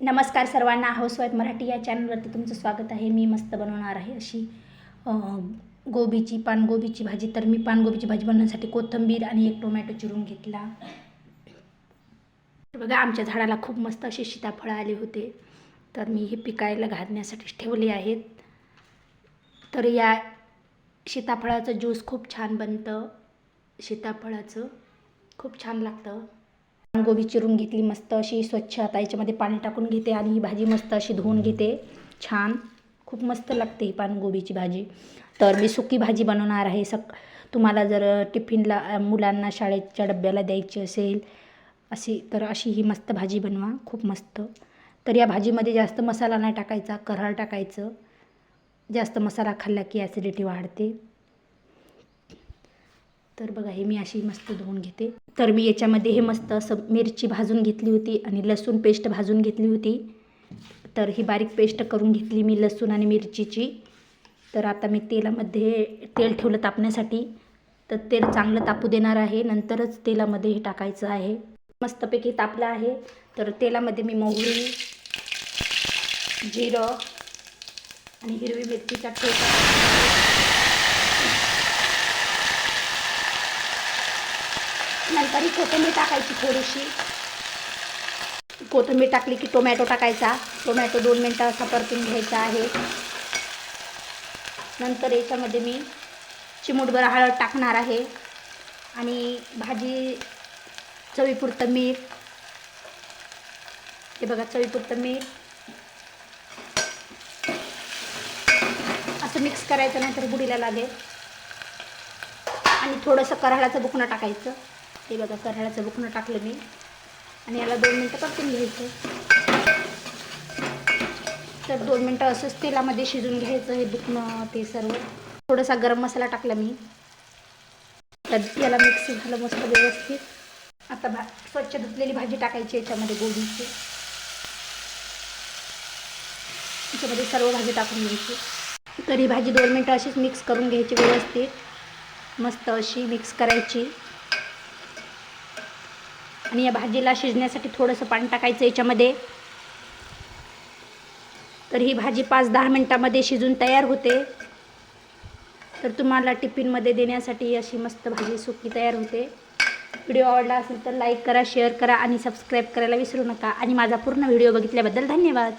नमस्कार सर्वांना हाऊसवाईफ मराठी या चॅनलवरती तुमचं स्वागत आहे. मी मस्त बनवणार आहे अशी गोबीची पानगोबीची भाजी. तर मी पानगोबीची भाजी बनवण्यासाठी कोथिंबीर आणि एक टोमॅटो चिरून घेतला. तर बघा आमच्या झाडाला खूप मस्त असे सीताफळं आले होते. तर मी हे पिकायला घालण्यासाठी ठेवले आहेत. तर या सीताफळाचं ज्यूस खूप छान बनतं. सीताफळाचं खूप छान लागतं. गोबी चिरून घेतली मस्त अशी स्वच्छ आता याच्यामध्ये पाणी टाकून घेते आणि ही भाजी मस्त अशी धुवून घेते. छान. खूप मस्त लागते ही पानगोबीची भाजी. तर मी सुकी भाजी बनवणार आहे. सक तुम्हाला जर टिफिनला मुलांना शाळेच्या डब्याला द्यायची असेल अशी तर अशी ही मस्त भाजी बनवा. खूप मस्त. तर या भाजीमध्ये जास्त मसाला नाही टाकायचा. कराळ टाकायचं. जास्त मसाला खाल्ला की ॲसिडिटी वाढते. तर बघा हे मी अशी मस्त धुवून घेते. तर मी याच्यामध्ये हे मस्त असं मिरची भाजून घेतली होती आणि लसूण पेस्ट भाजून घेतली होती. तर ही बारीक पेस्ट करून घेतली मी लसूण आणि मिरचीची. तर आता मी तेलामध्ये तेल ठेवलं तापण्यासाठी. तर तेल चांगलं तापू देणार आहे. नंतरच तेलामध्ये हे टाकायचं आहे. मस्तपैकी तापलं आहे. तर तेलामध्ये मी मोहरी जिरं आणि हिरवी मिरचीचा ठेचा नंतर ही कोथिंबीर टाकायची थोडीशी. कोथिंबीर टाकली की टोमॅटो टाकायचा. टोमॅटो दोन मिनटं असा परतून घ्यायचा आहे. नंतर याच्यामध्ये मी चिमूटभर हळद टाकणार आहे. आणि भाजी चवीपुरतं मीठ. हे बघा चवीपुरतं मीठ. असं मिक्स करायचं नाहीतर बुडीला लागेल. आणि थोडंसं कराळाचं बुकणं टाकायचं. हे बघा कराळाचं बुकणं टाकलं मी. आणि याला दोन मिनटं परतून घ्यायचं. तर दोन मिनटं असंच तेलामध्ये शिजून घ्यायचं हे बुकणं ते सर्व. थोडासा गरम मसाला टाकला मी. तर याला मिक्स झालं मस्त व्यवस्थित. आता भा स्वच्छ धुतलेली भाजी टाकायची याच्यामध्ये गोबीची याच्यामध्ये सर्व भाजी टाकून घ्यायची. तर ही भाजी दोन मिनटं अशीच मिक्स करून घ्यायची व्यवस्थित. मस्त अशी मिक्स करायची. आणि या भाजीला शिजण्यासाठी थोडंसं पाणी टाकायचं याच्यामध्ये. तर ही भाजी पाच दहा मिनटामध्ये शिजून तयार होते. तर तुम्हाला टिफिनमध्ये देण्यासाठी अशी मस्त भाजी सुकी तयार होते. व्हिडिओ आवडला असेल तर लाईक करा शेअर करा आणि सबस्क्राईब करायला विसरू नका. आणि माझा पूर्ण व्हिडिओ बघितल्याबद्दल धन्यवाद.